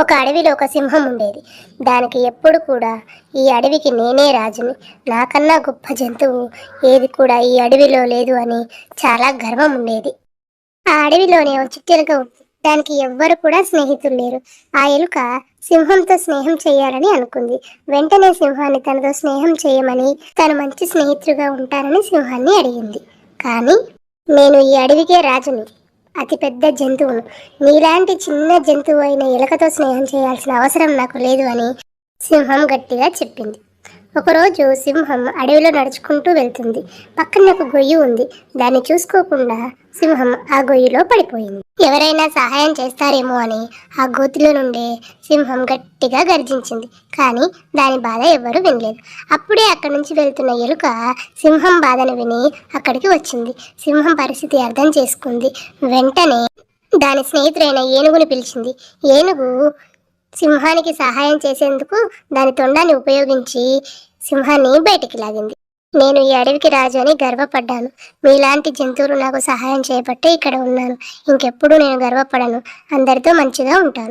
ఒక అడవిలో ఒక సింహం ఉండేది. దానికి ఎప్పుడు కూడా ఈ అడవికి నేనే రాజుని. నాకన్నా గొప్ప జంతువు ఏది కూడా ఈ అడవిలో లేదు అని చాలా గర్వం ఉండేది. ఆ అడవిలోనే ఒక చిట్టెలుక ఉంది. దానికి ఎవ్వరు కూడా స్నేహితులు లేరు. ఆ ఎలుక సింహంతో స్నేహం చేయాలని అనుకుంది. వెంటనే సింహాన్ని తనతో స్నేహం చేయమని తను మంచి స్నేహితుడిగా ఉంటానని సింహాన్ని అడిగింది. కానీ నేను ఈ అడవికే రాజుని. అతి పెద్ద జంతువును నీలాంటి చిన్న జంతువు అయిన ఎలుకతో స్నేహం చేయాల్సిన అవసరం నాకు లేదు అని సింహం గట్టిగా చెప్పింది. ఒకరోజు సింహం అడవిలో నడుచుకుంటూ వెళ్తుంది. పక్కన ఒక గొయ్యి ఉంది. దాన్ని చూసుకోకుండా సింహం ఆ గొయ్యిలో పడిపోయింది. ఎవరైనా సహాయం చేస్తారేమో అని ఆ గోతిలో నుండే సింహం గట్టిగా గర్జించింది. కానీ దాని బాధ ఎవ్వరూ వినలేదు. అప్పుడే అక్కడి నుంచి వెళ్తున్న ఎలుక సింహం బాధను విని అక్కడికి వచ్చింది. సింహం పరిస్థితి అర్థం చేసుకుంది. వెంటనే దాని స్నేహితుడైన ఏనుగుని పిలిచింది. ఏనుగు సింహానికి సహాయం చేసేందుకు దాని తొండాన్ని ఉపయోగించి సింహాన్ని బయటికి లాగింది. నేను ఈ అడవికి రాజు అని గర్వపడ్డాను. మీలాంటి జంతువులు నాకు సహాయం చేయబట్టే ఇక్కడ ఉన్నాను. ఇంకెప్పుడు నేను గర్వపడను. అందరితో మంచిగా ఉంటాను.